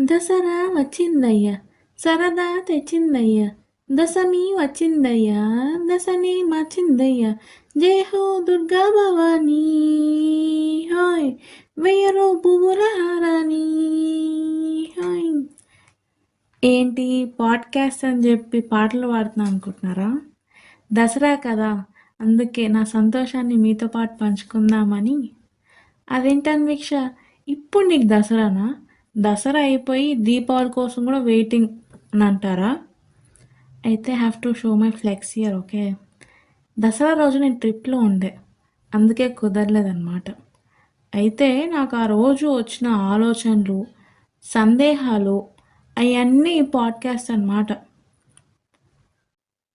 దసరా వచ్చిందయ్యా. సరదా తెచ్చిందయ్యా. దశమి వచ్చిందయ్యా. దశని మార్చిందయ్యా. జయ హో దుర్గా భవానీ. హాయ్. వెయ్యరు పువ్వుల హారాని హాయ్. ఏంటి పాడ్కాస్ట్ అని చెప్పి పాటలు పాడుతున్నా అనుకుంటున్నారా? దసరా కదా. అందుకే నా సంతోషాన్ని మీతో పాటు పంచుకుందామని. అదేంటని వీక్ష? ఇప్పుడు నీకు దసరానా? దసరా అయిపోయి దీపావళి కోసం కూడా వెయిటింగ్ అని అంటారా? అయితే have to show my flex here okay Dasara రోజు నేను ట్రిప్లో ఉండే. అందుకే కుదరలేదన్నమాట. అయితే నాకు ఆ రోజు వచ్చిన ఆలోచనలు సందేహాలు అవన్నీ పాడ్కాస్ట్ అన్నమాట.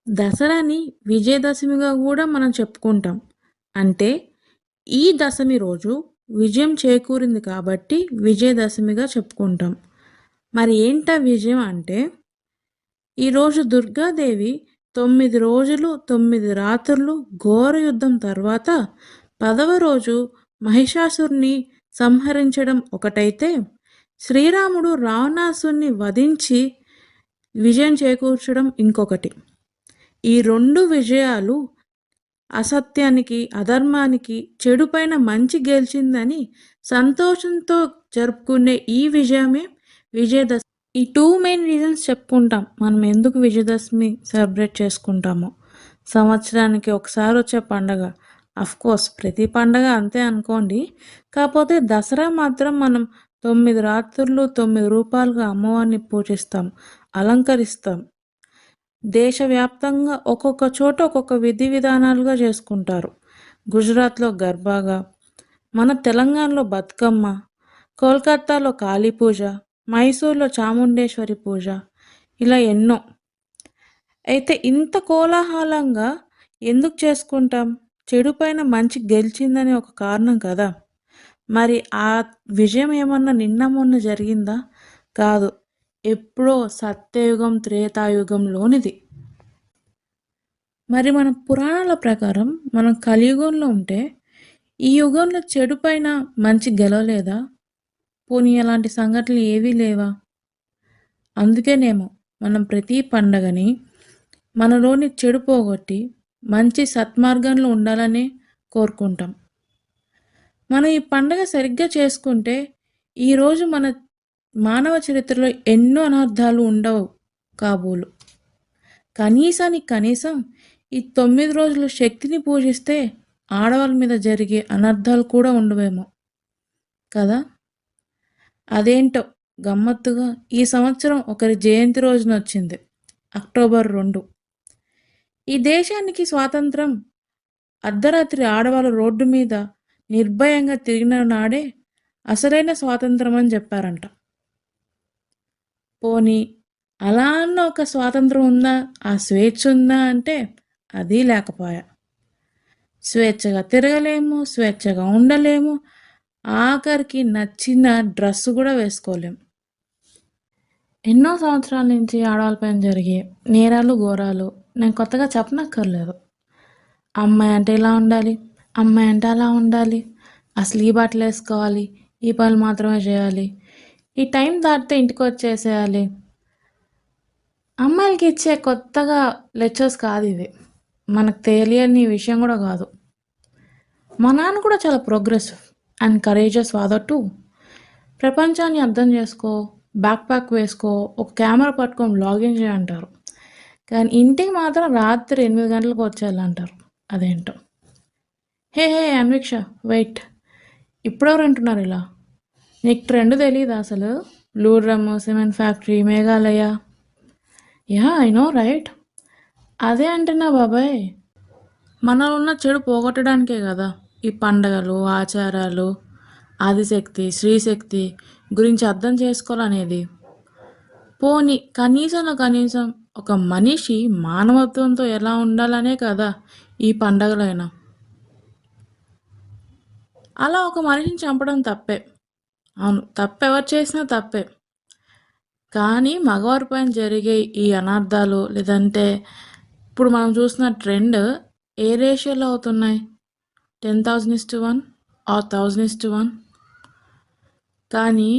దసరాని విజయదశమిగా కూడా మనం చెప్పుకుంటాం. అంటే ఈ దశమి రోజు విజయం చేకూరింది కాబట్టి విజయదశమిగా చెప్పుకుంటాం. మరి ఏంట విజయం అంటే ఈరోజు దుర్గాదేవి తొమ్మిది రోజులు తొమ్మిది రాత్రులు ఘోర యుద్ధం తర్వాత పదవ రోజు మహిషాసుర్ని సంహరించడం ఒకటైతే శ్రీరాముడు రావణాసుని వధించి విజయం చేకూర్చడం ఇంకొకటి. ఈ రెండు విజయాలు అసత్యానికి అధర్మానికి చెడుపైన మంచి గెలిచిందని సంతోషంతో జరుపుకునే ఈ విజయమే విజయదశమి. ఈ టూ మెయిన్ రీజన్స్ చెప్పుకుంటాం. మనం ఎందుకు విజయదశమి సెలబ్రేట్ చేసుకుంటామో. సంవత్సరానికి ఒకసారి వచ్చే పండగ. కోర్స్ ప్రతి పండగ అంతే అనుకోండి. కాకపోతే దసరా మాత్రం మనం తొమ్మిది రాత్రులు తొమ్మిది రూపాయలుగా అమ్మవారిని పూజిస్తాం. అలంకరిస్తాం. దేశవ్యాప్తంగా ఒక్కొక్క చోట ఒక్కొక్క విధి విధానాలుగా చేసుకుంటారు. గుజరాత్లో గర్బాగా మన తెలంగాణలో బతుకమ్మ కోల్కత్తాలో కాళీ పూజ మైసూర్లో చాముండేశ్వరి పూజ ఇలా ఎన్నో. అయితే ఇంత కోలాహలంగా ఎందుకు చేసుకుంటాం? చెడు పైన మంచి గెలిచిందనే ఒక కారణం కదా. మరి ఆ విజయం ఏమన్నా నిన్న మొన్న జరిగిందా? కాదు. ఎప్పుడో సత్యయుగం త్రేతాయుగంలోనిది. మరి మన పురాణాల ప్రకారం మనం కలియుగంలో ఉంటే ఈ యుగంలో చెడు పైన మంచి గెలవలేదా? పోనీ అలాంటి సంఘటనలు ఏవీ లేవా? అందుకేనేమో మనం ప్రతి పండగని మనలోని చెడు పోగొట్టి మంచి సత్మార్గంలో ఉండాలని కోరుకుంటాం. మనం ఈ పండగ సరిగ్గా చేసుకుంటే ఈరోజు మన మానవ చరిత్రలో ఎన్నో అనర్థాలు ఉండవు కాబోలు. కనీసానికి కనీసం ఈ తొమ్మిది రోజులు శక్తిని పూజిస్తే ఆడవాళ్ళ మీద జరిగే అనర్థాలు కూడా ఉండవేమో. కదా? అదేంటో గమ్మత్తుగా ఈ సంవత్సరం ఒకరి జయంతి రోజున వచ్చింది. అక్టోబర్ రెండు. ఈ దేశానికి స్వాతంత్రం అర్ధరాత్రి ఆడవాళ్ళ రోడ్డు మీద నిర్భయంగా తిరిగిన నాడే అసలైన స్వాతంత్రం అని చెప్పారంట. పోనీ అలా అన్న ఒక స్వాతంత్రం ఉందా? ఆ స్వేచ్ఛ ఉందా అంటే అది లేకపోయా. స్వేచ్ఛగా తిరగలేము స్వేచ్ఛగా ఉండలేము. ఆఖరికి నచ్చిన డ్రెస్ కూడా వేసుకోలేము ఎన్నో సంవత్సరాల నుంచి ఆడవాళ్ళపైన జరిగే నేరాలు ఘోరాలు నేను కొత్తగా చెప్పనక్కర్లేదు. అమ్మాయి అంటే ఇలా ఉండాలి అమ్మాయి అంటే అలా ఉండాలి. అసలు ఈ బట్టలు వేసుకోవాలి ఈ పనులు మాత్రమే చేయాలి ఈ టైం దాటితే ఇంటికి వచ్చేసేయాలి. అమ్మాయిలకి ఇచ్చే కొత్తగా లెక్చర్స్ కాదు ఇవి. మనకు తెలియని విషయం కూడా కాదు. మా నాన్న కూడా చాలా ప్రోగ్రెసివ్ అండ్ కరేజెస్ వాదట్టు ప్రపంచాన్ని అర్థం చేసుకో బ్యాక్ ప్యాక్ వేసుకో ఒక కెమెరా పట్టుకొని లాగిన్ చేయంటారు కానీ ఇంటికి మాత్రం రాత్రి ఎనిమిది గంటలకు వచ్చేయాలంటారు. అదేంటో. Hey hey Anviksha wait. ఇప్పుడెవరు అంటున్నారు ఇలా? నీకు ట్రెండ్ తెలియదు అసలు? Blue drum cement factory Meghalaya. Yeah I know right. అదే అంటున్నా బాబాయ్. మనలో ఉన్న చెడు పోగొట్టడానికే కదా ఈ పండగలు ఆచారాలు ఆదిశక్తి శ్రీశక్తి గురించి అర్థం చేసుకోవాలనేది. పోని కనీసంలో కనీసం ఒక మనిషి మానవత్వంతో ఎలా ఉండాలనే కదా ఈ పండగలైనా. అలా ఒక మనిషిని చంపడం తప్పే. అవును తప్పెవరు చేసినా తప్పే. కానీ మగవారి పైన జరిగే ఈ అనార్థాలు లేదంటే ఇప్పుడు మనం చూసిన ట్రెండ్ ఏ రేషియోలో అవుతున్నాయి? Ten thousand is to one or thousand is to one. కానీ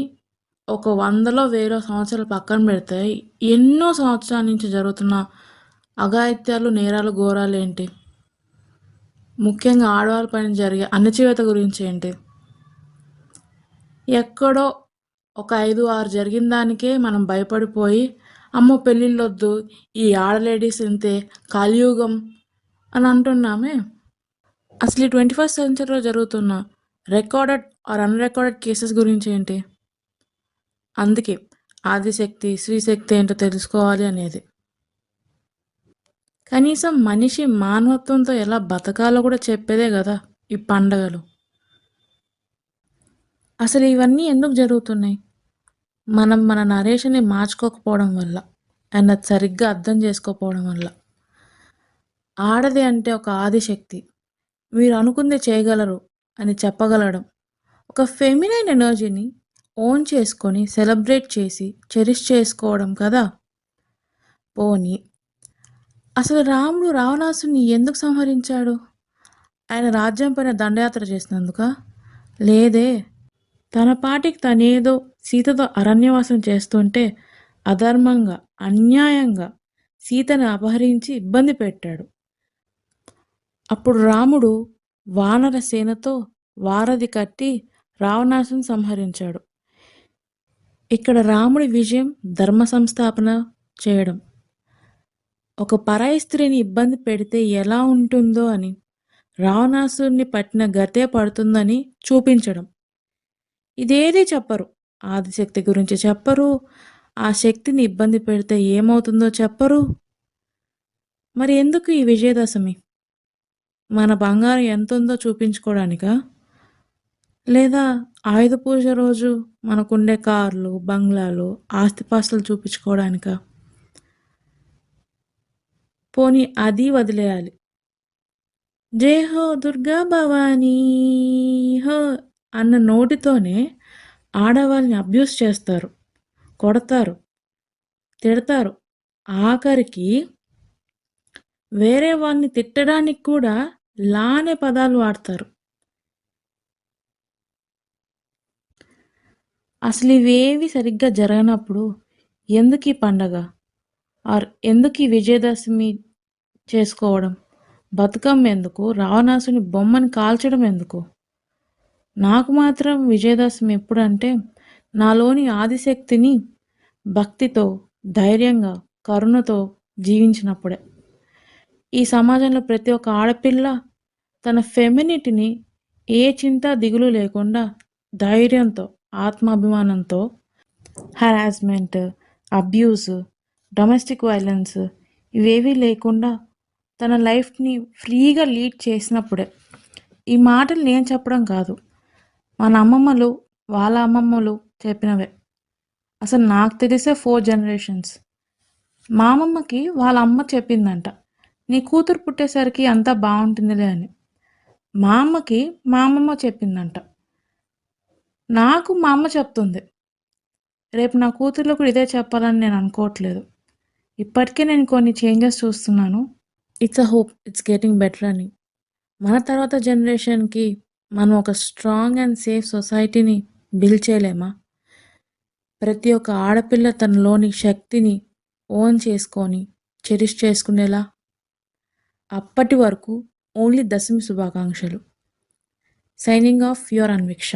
ఒక వందలో వేరే సంవత్సరాలు పక్కన పెడితే ఎన్నో సంవత్సరాల నుంచి జరుగుతున్న అఘాయిత్యాలు నేరాలు ఘోరాలు ఏంటి? ముఖ్యంగా ఆడవాళ్ళ పైన జరిగే అణచివేత గురించి ఏంటి? ఎక్కడో ఒక ఐదు ఆరు జరిగిన దానికే మనం భయపడిపోయి అమ్మో పెళ్ళిళ్ళొద్దు ఈ ఆడ లేడీస్ ఇంతే కలియుగం అని అంటున్నామే. అసలు ఈ ట్వంటీ ఫస్ట్ సెంచరీలో జరుగుతున్న రికార్డెడ్ ఆర్ అన్రికార్డెడ్ కేసెస్ గురించి ఏంటి? అందుకే ఆదిశక్తి శ్రీశక్తి ఏంటో తెలుసుకోవాలి అనేది. కనీసం మనిషి మానవత్వంతో ఎలా బతకాలో కూడా చెప్పేదే కదా ఈ పండగలు. అసలు ఇవన్నీ ఎందుకు జరుగుతున్నాయి? మనం మన నరేషన్ని మార్చుకోకపోవడం వల్ల అండ్ అది సరిగ్గా అర్థం చేసుకోకపోవడం వల్ల. ఆడది అంటే ఒక ఆదిశక్తి. మీరు అనుకుంది చేయగలరు అని చెప్పగలడం. ఒక ఫెమినైన్ ఎనర్జీని ఓన్ చేసుకొని సెలబ్రేట్ చేసి చెరిష్ చేసుకోవడం కదా? పోనీ. అసలు రాముడు రావణాసుని ఎందుకు సంహరించాడు? ఆయన రాజ్యం పైన దండయాత్ర చేసినందుక? లేదే. తన పాటికి తనేదో సీతతో అరణ్యవాసం చేస్తుంటే అధర్మంగా అన్యాయంగా సీతను అపహరించి ఇబ్బంది పెట్టాడు. అప్పుడు రాముడు వానర సేనతో వారధి కట్టి రావణాసుని సంహరించాడు. ఇక్కడ రాముడి విజయం ధర్మ సంస్థాపన చేయడం. ఒక పరాయి స్త్రీని ఇబ్బంది పెడితే ఎలా ఉంటుందో అని రావణాసుని పట్టిన గతే పడుతుందని చూపించడం. ఇదేదీ చెప్పరు. ఆదిశక్తి గురించి చెప్పరు. ఆ శక్తిని ఇబ్బంది పెడితే ఏమవుతుందో చెప్పరు. మరి ఎందుకు ఈ విజయదశమి? మన బంగారం ఎంత ఉందో చూపించుకోవడానికా లేదా ఆయుధ పూజ రోజు మనకుండే కార్లు బంగ్లాలు ఆస్తిపాస్తులు చూపించుకోవడానికా పోనీ అది వదిలేయాలి. జై హో దుర్గా భవానీ! హో అన్న నోటితోనే ఆడవాళ్ళని అబ్యూస్ చేస్తారు కొడతారు తిడతారు. ఆఖరికి వేరే వాళ్ళని తిట్టడానికి కూడా లానే పదాలు వాడతారు. అసలు ఇవేవి సరిగ్గా జరగనప్పుడు ఎందుకు ఈ పండగ? ఆర్ ఎందుకు ఈ విజయదశమి చేసుకోవడం? బతుకమ్మ ఎందుకు? రావణాసుని బొమ్మని కాల్చడం ఎందుకు? నాకు మాత్రం విజయదశమి ఎప్పుడంటే నాలోని ఆదిశక్తిని భక్తితో ధైర్యంగా కరుణతో జీవించినప్పుడే. ఈ సమాజంలో ప్రతి ఒక్క ఆడపిల్ల తన ఫెమినిటీని ఏ చింత దిగులు లేకుండా ధైర్యంతో ఆత్మాభిమానంతో హరాస్మెంట్ అబ్యూస్ డొమెస్టిక్ వైలెన్స్ ఇవేవీ లేకుండా తన లైఫ్ని ఫ్రీగా లీడ్ చేసినప్పుడే. ఈ మాటలు నేను చెప్పడం కాదు. మన అమ్మమ్మలు వాళ్ళ అమ్మమ్మలు చెప్పినవే. అసలు నాకు తెలిసే ఫోర్ జనరేషన్స్ మా అమ్మమ్మకి వాళ్ళ అమ్మ చెప్పిందంట నీ కూతురు పుట్టేసరికి అంతా బాగుంటుందిలే అని. మా అమ్మకి మా అమ్మమ్మ చెప్పిందంట. నాకు మా అమ్మ చెప్తుంది రేపు నా కూతుర్లో కూడా ఇదే చెప్పాలని నేను అనుకోవట్లేదు. ఇప్పటికే నేను కొన్ని చేంజెస్ చూస్తున్నాను. It's a hope it's getting better అని. మన తర్వాత జనరేషన్కి మనం ఒక స్ట్రాంగ్ అండ్ సేఫ్ సొసైటీని బిల్డ్ చేయలేమా? ప్రతి ఒక్క ఆడపిల్ల తనలోని శక్తిని ఓన్ చేసుకొని చెరిష్ చేసుకునేలా? అప్పటి వరకు ఓన్లీ దశమి శుభాకాంక్షలు. Signing off your Anviksha